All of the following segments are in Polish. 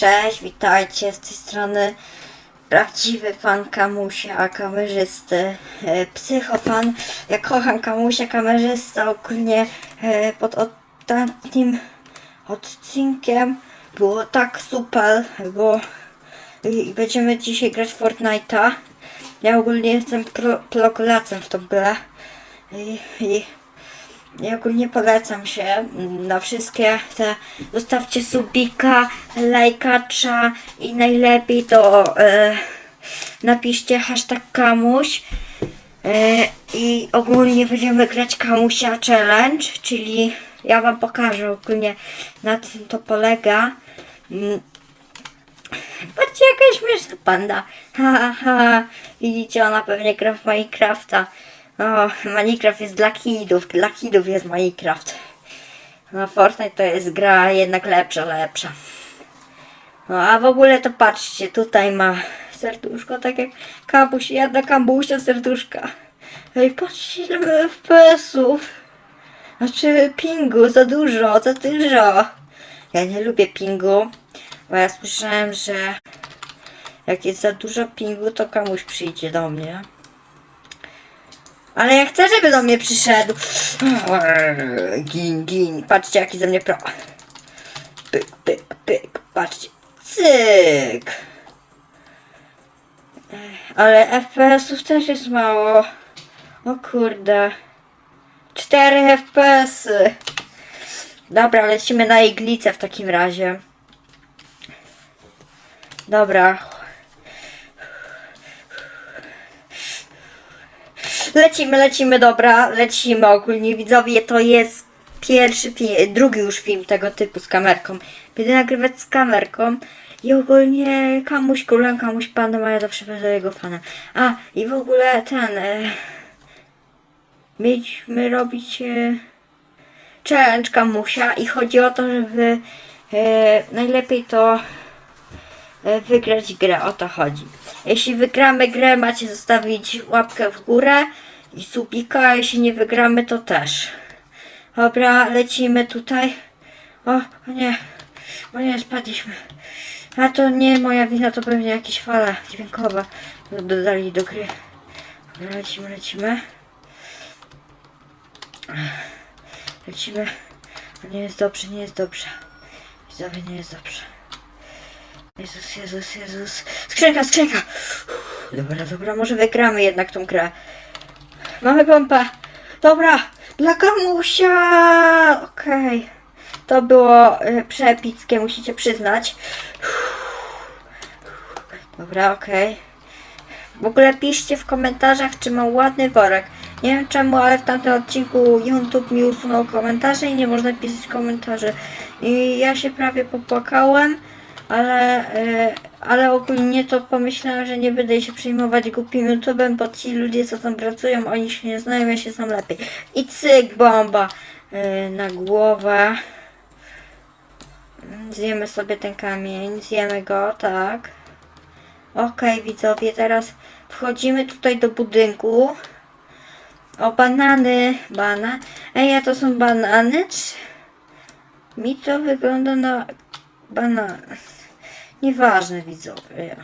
Cześć, witajcie z tej strony prawdziwy fan Kamusia, kamerzysty, e, psychofan. Ja kocham Kamusia, kamerzysta. Ogólnie e, pod ostatnim odcinkiem było tak super, bo będziemy dzisiaj grać Fortnite'a. Ja ogólnie jestem pro, w tą grę i, i ja ogólnie polecam się na wszystkie te. Zostawcie subika, lajkacza i najlepiej to e, napiszcie hashtag kamuś. E, I ogólnie będziemy grać kamusia challenge, czyli ja wam pokażę ogólnie na czym to polega. Mm. Patrzcie jaka śmieszna panda. Ha, ha, ha. Widzicie, ona pewnie gra w Minecrafta. O, Minecraft jest dla kidów, dla kidów jest Minecraft. No Fortnite to jest gra jednak lepsza, lepsza. No a w ogóle to patrzcie, tutaj ma serduszko, tak jak kambuś, ja dla kambusia serduszka. Ej, patrzcie ile mamy FPS-ów. Znaczy pingu, za dużo, za dużo. Ja nie lubię pingu, bo ja słyszałem, że jak jest za dużo pingu, to komuś przyjdzie do mnie. Ale ja chcę, żeby do mnie przyszedł. Gin, gin. Patrzcie, jaki ze mnie pro. Pyk, pyk, pyk. Patrzcie. Cyk. Ale FPS-ów też jest mało. O kurde. 4 FPS-y. Dobra, lecimy na iglicę w takim razie. Dobra, Lecimy, lecimy, dobra, lecimy ogólnie widzowie, to jest pierwszy drugi już film tego typu z kamerką. Będę nagrywać z kamerką i ogólnie kamuś królem, kamuś panem, a ja zawsze będę jego fanem. A, i w ogóle ten, e, mieliśmy robić e, challenge kamusia i chodzi o to, żeby e, najlepiej to e, wygrać grę, o to chodzi. Jeśli wygramy grę, macie zostawić łapkę w górę i subika, a jeśli nie wygramy, to też. Dobra, lecimy tutaj. O, o nie, o nie, spadliśmy. A to nie moja wina, to pewnie jakieś fale dźwiękowe dodali do gry. Dobra, lecimy, lecimy. Lecimy. Nie jest dobrze, nie jest dobrze. Widzowie, nie jest dobrze. Jezus, Jezus, Jezus. Skrzynka, skrzynka! Dobra, dobra, może wygramy jednak tą grę. Mamy pompę. Dobra, dla kamusia! Okej. To było y, musicie przyznać. Dobra, okej. W ogóle piszcie w komentarzach, czy mam ładny worek. Nie wiem czemu, ale w tamtym odcinku YouTube mi usunął komentarze i nie można pisać komentarzy. I ja się prawie popłakałem, ale, e, ale ogólnie to pomyślałem, że nie będę się przejmować głupim YouTube'em, bo ci ludzie, co tam pracują, oni się nie znają, ja się znam lepiej. I cyk, bomba e, na głowę. Zjemy sobie ten kamień, zjemy go, tak. Okej, widzowie, teraz wchodzimy tutaj do budynku. O, banany, bana. Ej, a to są banany? Mi to wygląda na banan. Nieważne, widzowie.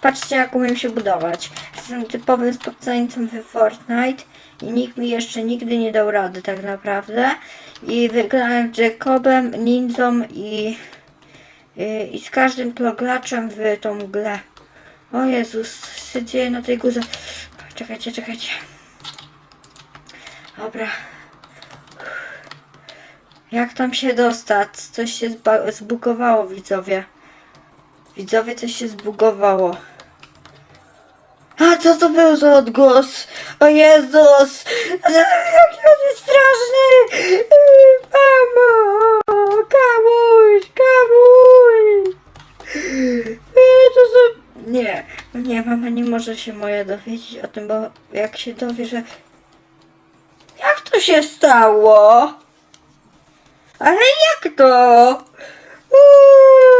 Patrzcie, jak umiem się budować. Jestem typowym spocjeńcem w Fortnite i nikt mi jeszcze nigdy nie dał rady tak naprawdę. I wygrałem z Jacobem, Ninją i, i, i z każdym plograczem w tą grę. O Jezus, co się dzieje na tej górze? Czekajcie, czekajcie. Dobra. Jak tam się dostać? Coś się zbugowało, widzowie. Widzowie, coś się zbugowało. A co to był za odgłos? O Jezus! Jaki on jest straszny! Mamo! Kamuś! Kamuś! E, To są... Nie, nie, mama nie może się moja dowiedzieć o tym, bo jak się dowie, że... Jak to się stało? Ale jak to? Uuu,